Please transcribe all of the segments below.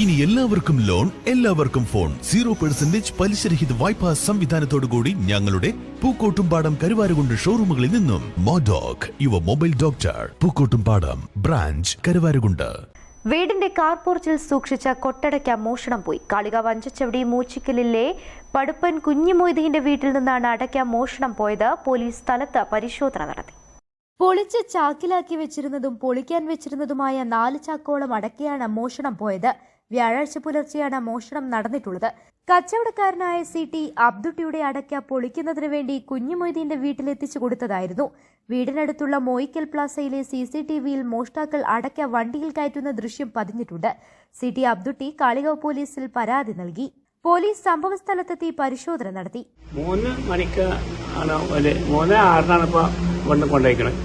ഇനി എല്ലാവർക്കും ലോൺ എല്ലാവർക്കും ഫോൺ. സീറോ പെർസെന്റേജ് പലിശരഹിത വായ്പാ സംവിധാനത്തോടുകൂടി ഞങ്ങളുടെ പൂക്കോട്ടുംപാടം കരുവാരുകൊണ്ട് ഷോറൂമുകളിൽ നിന്നും. മോഡോക് Yuva mobile doctor Pookkottumpadam branch Karuvarakundu. വീടിന്റെ കാർപോർച്ചിൽ സൂക്ഷിച്ച കൊട്ടടയ്ക്ക മോഷണം പോയി. കാളിക വഞ്ചച്ചവടി മൂച്ചിക്കലിലെ പടുപ്പൻ കുഞ്ഞുമൊയ്തീന്റെ വീട്ടിൽ നിന്നാണ് അടയ്ക്ക മോഷണം പോയത്. പോലീസ് സ്ഥലത്ത് പരിശോധന നടത്തി. പൊളിച്ച് ചാക്കിലാക്കി വെച്ചിരുന്നതും പൊളിക്കാൻ വെച്ചിരുന്നതുമായ നാല് ചാക്കോളം അടക്കിയാണ് മോഷണം പോയത്. വ്യാഴാഴ്ച പുലർച്ചെയാണ് മോഷണം നടന്നിട്ടുള്ളത്. കച്ചവടക്കാരനായ സി ടി അബ്ദുട്ടിയുടെ അടയ്ക്ക പൊളിക്കുന്നതിനു വേണ്ടി കുഞ്ഞുമൊയ്തീന്റെ വീട്ടിലെത്തിച്ചു കൊടുത്തതായിരുന്നു. വീടിനടുത്തുള്ള മോയിക്കൽ പ്ലാസയിലെ സി സി ടി വിയിൽ മോഷ്ടാക്കൾ അടയ്ക്ക വണ്ടിയിൽ കയറ്റുന്ന ദൃശ്യം പതിഞ്ഞിട്ടുണ്ട്. സി ടി അബ്ദുട്ടി കാളികാവ് പോലീസിൽ പരാതി നൽകി. പോലീസ് സംഭവസ്ഥലത്തെത്തി പരിശോധന നടത്തി. മൂന്ന് മണിക്ക് ആണ് മൂന്ന് ആറിനാണ് ഇപ്പൊ കൊണ്ട് കൊണ്ടുപോയിക്കണത്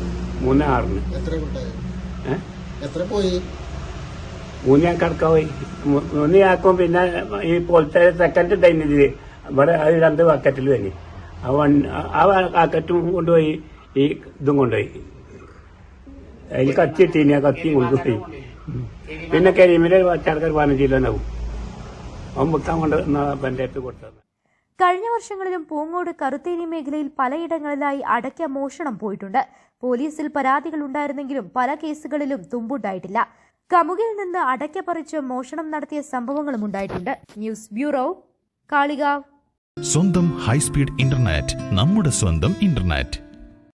മൂന്ന് ആറിന്. എത്ര കൊണ്ടായി എത്ര പോയി? മൂന്ന് ഞാൻ കടക്കാൻ പോയി മൂന്ന് ചാക്കും പിന്നെ ഈ പോലത്തെ സെക്കൻഡ് ടൈമിൽ ഇവിടെ അത് രണ്ട് ബക്കറ്റിൽ തന്നെ ആ വൺ ആ ബക്കറ്റും കൊണ്ടുപോയി ഈ ഇതും കൊണ്ടുപോയി. അതിൽ കത്തി ഇട്ടീനി ആ കത്തി കൊണ്ടുപോയി. പിന്നെ കരിമിൽ ചടക്കർ പതിനഞ്ച് കിലോ ഉണ്ടാവും. അവൻ വിൽക്കാൻ കൊണ്ട് എന്റെ അടുത്ത് കൊടുത്തത്. കഴിഞ്ഞ വർഷങ്ങളിലും പൂങ്ങോട് കറുത്തേരി മേഖലയിൽ പലയിടങ്ങളിലായി അടയ്ക്ക മോഷണം പോയിട്ടുണ്ട്. പോലീസിൽ പരാതികൾ ഉണ്ടായിരുന്നെങ്കിലും പല കേസുകളിലും തുമ്പുണ്ടായിട്ടില്ല. കമുകിൽ നിന്ന് അടയ്ക്ക പറിച്ച് മോഷണം നടത്തിയ സംഭവങ്ങളും ഉണ്ടായിട്ടുണ്ട്. News bureau Kalikavu. സ്വന്തം ഹൈസ്പീഡ് ഇന്റർനെറ്റ് നമ്മുടെ സ്വന്തം ഇന്റർനെറ്റ്.